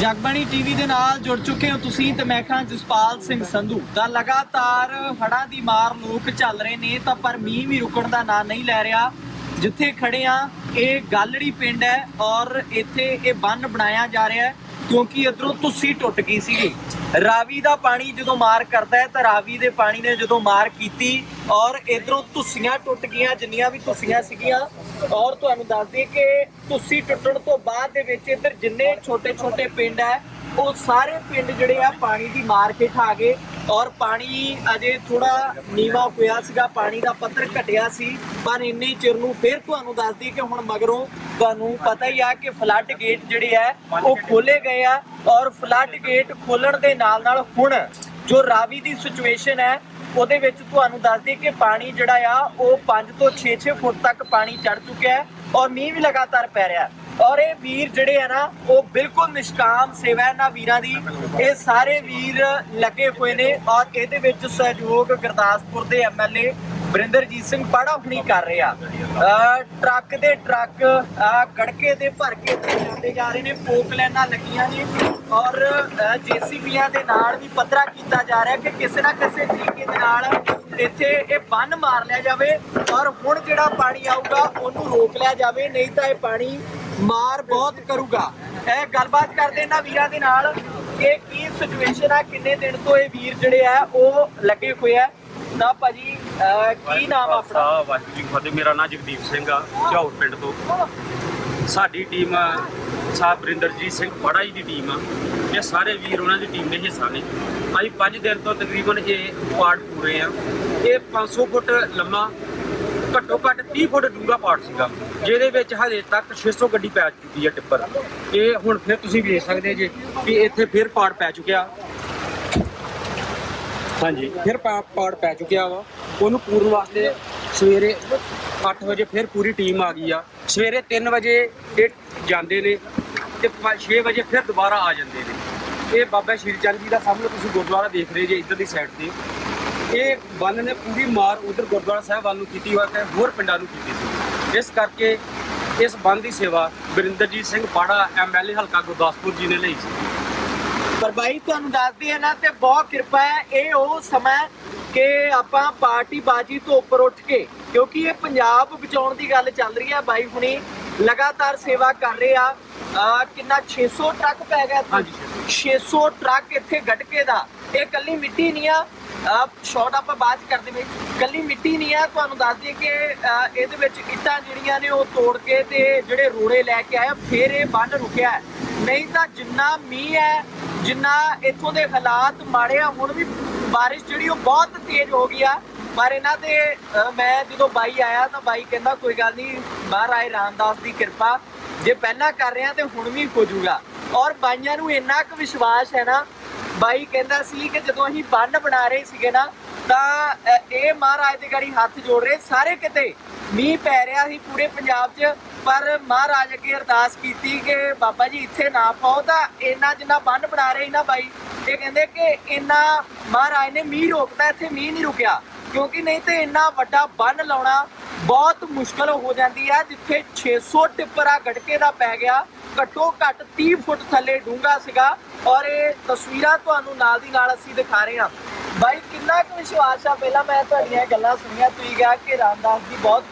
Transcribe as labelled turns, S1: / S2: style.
S1: Jagbani TV ਦੇ ਨਾਲ ਜੁੜ ਚੁੱਕੇ ਹੋ ਤੁਸੀਂ ਤੇ ਮੈਂ ਖਾਂ ਜਸਪਾਲ ਸਿੰਘ ਸੰਧੂ। ਦਾ ਲਗਾਤਾਰ ਹੜ੍ਹਾਂ ਦੀ ਮਾਰ ਲੋਕ ਚੱਲ ਰਹੇ ਨੇ, ਤਾਂ ਪਰ ਮੀਂਹ ਵੀ ਰੁਕਣ ਦਾ ਨਾਂ ਨਹੀਂ ਲੈ ਰਿਹਾ। ਜਿੱਥੇ ਖੜੇ ਆ ਇਹ ਗਾਲੜੀ ਪਿੰਡ ਹੈ ਔਰ ਇੱਥੇ ਇਹ ਬੰਨ ਬਣਾਇਆ ਜਾ ਰਿਹਾ ਹੈ। ਕਿਉਂਕਿ ਇਧਰੋਂ ਤੁਸੀਂ ਟੁੱਟ ਗਈ ਸੀਗੀ। ਰਾਵੀ ਦਾ ਪਾਣੀ ਜਦੋਂ ਮਾਰ ਕਰਦਾ ਹੈ ਤਾਂ ਰਾਵੀ ਦੇ ਪਾਣੀ ਨੇ ਜਦੋਂ ਮਾਰ ਕੀਤੀ ਔਰ ਇਧਰੋਂ ਤੁਸੀਆਂ ਟੁੱਟ ਗਈਆਂ, ਜਿੰਨੀਆਂ ਵੀ ਤੁਸੀਆਂ ਸੀਗੀਆਂ। ਔਰ ਤੁਹਾਨੂੰ ਦੱਸ ਦਈਏ ਕਿ ਤੁਸੀਂ ਟੁੱਟਣ ਤੋਂ ਬਾਅਦ ਦੇ ਵਿੱਚ ਇੱਧਰ ਜਿੰਨੇ ਛੋਟੇ-ਛੋਟੇ ਪਿੰਡ ਹੈ, ਉਹ ਸਾਰੇ ਪਿੰਡ ਜਿਹੜੇ ਆ ਪਾਣੀ ਦੀ ਮਾਰ ਹੇਠ ਆ ਗਏ। ਔਰ ਪਾਣੀ ਅਜੇ ਥੋੜਾ ਨੀਵਾ ਹੋਇਆ ਸੀਗਾ, ਪਾਣੀ ਦਾ ਪੱਧਰ ਘਟਿਆ ਸੀ, ਪਰ ਇੰਨੇ ਚਿਰ ਨੂੰ ਫਿਰ ਤੁਹਾਨੂੰ ਦੱਸਦੀ ਕਿ ਹੁਣ ਮਗਰੋਂ ਤੁਹਾਨੂੰ ਪਤਾ ਹੀ ਆ ਕਿ ਫਲੱਡ ਗੇਟ ਜਿਹੜੇ ਆ, ਉਹ ਖੋਲੇ ਗਏ ਆ ਔਰ ਫਲੱਡ ਗੇਟ ਖੋਲਣ ਦੇ ਨਾਲ ਨਾਲ ਹੁਣ ਜੋ ਰਾਵੀ ਦੀ ਸਿਚੁਏਸ਼ਨ ਹੈ, ਉਹਦੇ ਵਿੱਚ ਤੁਹਾਨੂੰ ਦੱਸਦੀ ਕਿ ਪਾਣੀ ਜਿਹੜਾ ਆ, ਉਹ 5 ਤੋਂ 6-6 ਫੁੱਟ ਤੱਕ ਪਾਣੀ ਚੜ ਚੁੱਕਿਆ ਹੈ ਔਰ ਮੀਂਹ ਵੀ ਲਗਾਤਾਰ ਪੈ ਰਿਹਾ ਹੈ। ਔਰ ਇਹ ਵੀਰ ਜਿਹੜੇ ਆ ਨਾ, ਉਹ ਬਿਲਕੁਲ ਨਿਸ਼ਕਾਮ ਸੇਵਾ ਹੈ ਇਹਨਾਂ ਵੀਰਾਂ ਦੀ। ਇਹ ਸਾਰੇ ਵੀਰ ਲੱਗੇ ਹੋਏ ਨੇ ਔਰ ਇਹਦੇ ਵਿੱਚ ਸਹਿਯੋਗ ਗੁਰਦਾਸਪੁਰ ਦੇ ਐਮਐਲਏ ਬਰਿੰਦਰਜੀਤ ਸਿੰਘ ਪਾੜਾ ਹੁਣੀ ਕਰ ਰਿਹਾ ਟਰੱਕ ਦੇ ਟਰੱਕ ਅਹ ਗੜਕੇ ਦੇ ਭਰ ਕੇ ਜਾਂਦੇ ਜਾ ਰਹੇ ਨੇ, ਪੋਕ ਲਾਈਨਾਂ ਲੱਗੀਆਂ ਨੇ। ਔਰ ਜੀਸੀਬੀਆਂ ਦੇ ਨਾਲ ਵੀ ਪੱਧਰਾ ਕੀਤਾ ਜਾ ਰਿਹਾ ਕਿ ਕਿਸੇ ਨਾ ਕਿਸੇ ਤਰੀਕੇ ਦੇ ਨਾਲ ਇੱਥੇ ਇਹ ਬੰਨ ਮਾਰ ਲਿਆ ਜਾਵੇ। ਔਰ ਹੁਣ ਜਿਹੜਾ ਪਾਣੀ ਆਊਗਾ, ਉਹਨੂੰ ਰੋਕ ਲਿਆ ਜਾਵੇ, ਨਹੀਂ ਤਾਂ ਇਹ ਪਾਣੀ ਮਾਰ ਬਹੁਤ ਕਰੂਗਾ। ਇਹ ਗੱਲਬਾਤ ਕਰਦੇ ਇਹਨਾਂ ਵੀਰਾਂ ਦੇ ਨਾਲ ਕਿ ਕੀ ਸਿਚੁਏਸ਼ਨ ਆ ਕਿੰਨੇ ਦਿਨ ਤੋਂ ਇਹ ਵੀਰ ਜਿਹੜੇ ਆ ਉਹ ਲੱਗੇ ਹੋਏ ਆ। ਨਾ ਭਾਜੀ ਅਹ ਕੀ ਨਾਮ ਆ ਆਪਣਾ?
S2: ਵਾਹਿਗੁਰੂ ਜੀ ਕੀ ਫਤਿਹ। ਮੇਰਾ ਨਾਮ ਜਗਦੀਪ ਸਿੰਘ ਆ ਝੌਰ ਪਿੰਡ ਤੋਂ। ਸਾਡੀ ਟੀਮ ਸਾਹਿਬ ਬਰਿੰਦਰਜੀਤ ਸਿੰਘ ਬੜਾ ਜੀ ਦੀ ਟੀਮ ਆ। ਇਹ ਸਾਰੇ ਵੀਰ ਉਹਨਾਂ ਦੀ ਟੀਮ ਦੇ ਹਿੱਸਾ ਨੇ। ਅਸੀਂ 5 ਦਿਨ ਤੋਂ ਤਕਰੀਬਨ ਇਹ ਪਾਰਟ ਪੂਰੇ ਆ। ਇਹ 500 ਫੁੱਟ ਲੰਮਾ ਘੱਟੋ ਘੱਟ 30 ਫੁੱਟ ਡੂੰਘਾ ਪਾਰਟ ਸੀਗਾ, ਜਿਹਦੇ ਵਿੱਚ ਹਜੇ ਤੱਕ 600 ਗੱਡੀ ਪੈ ਚੁੱਕੀ ਹੈ ਟਿੱਪਰ। ਇਹ ਹੁਣ ਫਿਰ ਤੁਸੀਂ ਵੇਖ ਸਕਦੇ ਜੇ ਕਿ ਇੱਥੇ ਫਿਰ ਪਾੜ ਪੈ ਚੁੱਕਿਆ। ਹਾਂਜੀ, ਫਿਰ ਪਾ- ਪਾੜ ਪੈ ਚੁੱਕਿਆ ਵਾ। ਉਹਨੂੰ ਪੂਰਨ ਵਾਸਤੇ ਸਵੇਰੇ 8 ਵਜੇ ਫਿਰ ਪੂਰੀ ਟੀਮ ਆ ਗਈ ਆ। ਸਵੇਰੇ 3 ਵਜੇ ਇਹ ਜਾਂਦੇ ਨੇ ਤੇ 6 ਵਜੇ ਫਿਰ ਦੁਬਾਰਾ ਆ ਜਾਂਦੇ ਨੇ। ਇਹ ਬਾਬਾ ਸ਼੍ਰੀ ਚੰਦ ਜੀ ਦਾ ਸਾਹਮਣੇ ਤੁਸੀਂ ਗੁਰਦੁਆਰਾ ਦੇਖ ਰਹੇ ਜੇ ਇੱਧਰ ਦੀ ਸਾਈਡ ਤੇ। ਇਹ ਬੰਨ ਨੇ ਪੂਰੀ ਮਾਰ ਉਧਰ ਗੁਰਦੁਆਰਾ ਸਾਹਿਬ ਵੱਲ ਨੂੰ ਕੀਤੀ ਹੋਇਆ ਤੇ ਹੋਰ ਪਿੰਡਾਂ ਨੂੰ ਕੀਤੀ ਸੀ। ਇਸ ਕਰਕੇ ਇਸ ਬੰਨ ਦੀ ਸੇਵਾ ਬਰਿੰਦਰਜੀਤ ਸਿੰਘ ਪਾੜਾ ਐਮਐਲਏ ਹਲਕਾ ਗੁਰਦਾਸਪੁਰ ਜੀ ਨੇ ਲਈ ਸੀ।
S1: ਪਰ ਬਾਈ ਤੁਹਾਨੂੰ ਦੱਸਦੇ ਆ ਨਾ ਤੇ ਬਹੁਤ ਕਿਰਪਾ ਹੈ ਇਹ ਉਹ ਸਮਾਂ ਹੈ ਕਿ ਆਪਾਂ ਪਾਰਟੀ ਬਾਜੀ ਤੋਂ ਉੱਪਰ ਉੱਠ ਕੇ ਕਿਉਂਕਿ ਇਹ ਪੰਜਾਬ ਬਚਾਉਣ ਦੀ ਗੱਲ ਚੱਲ ਰਹੀ ਹੈ ਬਾਈ ਹੁਣੀ ਲਗਾਤਾਰ ਸੇਵਾ ਕਰ ਰਹੇ ਆ। ਕਿੰਨਾ 600 ਟਰੱਕ ਪੈ ਗਿਆ?
S2: ਹਾਂਜੀ,
S1: 600 ਟਰੱਕ ਇੱਥੇ ਗਟਕੇ ਦਾ। ਇਹ ਕੱਲੀ ਮਿੱਟੀ ਨਹੀਂ ਆ ਸ਼ਾਰਟ ਆਪਾਂ ਬਾਅਦ ਚ ਕਰਦੇ ਬਈ। ਕੱਲੀ ਮਿੱਟੀ ਨਹੀਂ ਆ ਤੁਹਾਨੂੰ ਦੱਸ ਦਈਏ ਕਿ ਇਹਦੇ ਵਿੱਚ ਇੱਟਾਂ ਜਿਹੜੀਆਂ ਨੇ ਉਹ ਤੋੜ ਕੇ ਤੇ ਜਿਹੜੇ ਰੋੜੇ ਲੈ ਕੇ ਆਏ ਆ, ਇਹ ਬੰਨ ਰੁਕਿਆ ਨਹੀਂ ਤਾਂ ਜਿੰਨਾ ਮੀਂਹ ਹੈ ਜਿੰਨਾ ਇੱਥੋਂ ਦੇ ਹਾਲਾਤ ਮਾੜੇ ਆ ਹੁਣ ਵੀ ਬਾਰਿਸ਼ ਜਿਹੜੀ ਉਹ ਬਹੁਤ ਤੇਜ਼ ਹੋ ਗਈ ਆ। ਪਰ ਇਹਨਾਂ ਤੇ ਮੈਂ ਜਦੋਂ ਬਾਈ ਆਇਆ ਤਾਂ ਬਾਈ ਕਹਿੰਦਾ ਕੋਈ ਗੱਲ ਨਹੀਂ ਬਾਹਰ ਆਏ ਰਾਮਦਾਸ ਦੀ ਕਿਰਪਾ ਜੇ ਪਹਿਲਾਂ ਕਰ ਰਿਹਾ ਤੇ ਹੁਣ ਵੀ ਹੋ ਜਾਊਗਾ। ਔਰ ਬਾਈਆਂ ਨੂੰ ਇੰਨਾ ਕੁ ਵਿਸ਼ਵਾਸ ਹੈ ਨਾ ਬਾਈ ਕਹਿੰਦਾ ਸੀ ਕਿ ਜਦੋਂ ਅਸੀਂ ਬੰਨ ਬਣਾ ਰਹੇ ਸੀਗੇ ਨਾ ਤਾਂ ਅ, ਇਹ ਮਹਾਰਾਜ ਦੇ ਗਾੜੀ ਹੱਥ ਜੋੜ ਰਹੇ ਸਾਰੇ ਕਿਤੇ। ਮੀਂਹ ਪੈ ਰਿਹਾ ਸੀ ਪੂਰੇ ਪੰਜਾਬ 'ਚ ਪਰ ਮਹਾਰਾਜ ਅੱਗੇ ਅਰਦਾਸ ਕੀਤੀ ਕਿ ਬਾਬਾ ਜੀ ਇੱਥੇ ਨਾ ਪਾਓ ਤਾਂ ਇੰਨਾ ਜਿੰਨਾ ਬੰਨ ਬਣਾ ਰਹੇ ਸੀ ਨਾ ਬਾਈ ਇਹ ਕਹਿੰਦੇ ਕਿ ਇੰਨਾ ਮਹਾਰਾਜ ਨੇ ਮੀਂਹ ਰੋਕਦਾ ਇੱਥੇ ਮੀਂਹ ਨਹੀਂ ਰੁਕਿਆ। ਕਿਉਂਕਿ ਨਹੀਂ ਤੇ ਇੰਨਾ ਵੱਡਾ ਬੰਨ ਲਾਉਣਾ ਬਹੁਤ ਮੁਸ਼ਕਲ ਹੋ ਜਾਂਦੀ ਹੈ ਜਿੱਥੇ 600 ਟਿੱਪਰਾ ਗੜਕੇ ਦਾ ਪੈ ਗਿਆ। ਘੱਟੋ ਘੱਟ 30 ਫੁੱਟ ਥੱਲੇ ਡੂੰਘਾ ਸੀਗਾ ਔਰ ਇਹ ਤਸਵੀਰਾਂ ਤੁਹਾਨੂੰ ਨਾਲ ਦੀ ਨਾਲ ਅਸੀਂ ਦਿਖਾ ਰਹੇ ਹਾਂ। ਬਾਈ, ਕਿੰਨਾ ਕੁ ਵਿਸ਼ਵਾਸ ਆ? ਪਹਿਲਾਂ ਮੈਂ ਤੁਹਾਡੀਆਂ ਇਹ ਗੱਲਾਂ ਸੁਣੀਆਂ, ਤੁਸੀਂ ਕਿਹਾ ਕਿ ਰਾਮਦਾਸ ਜੀ ਬਹੁਤ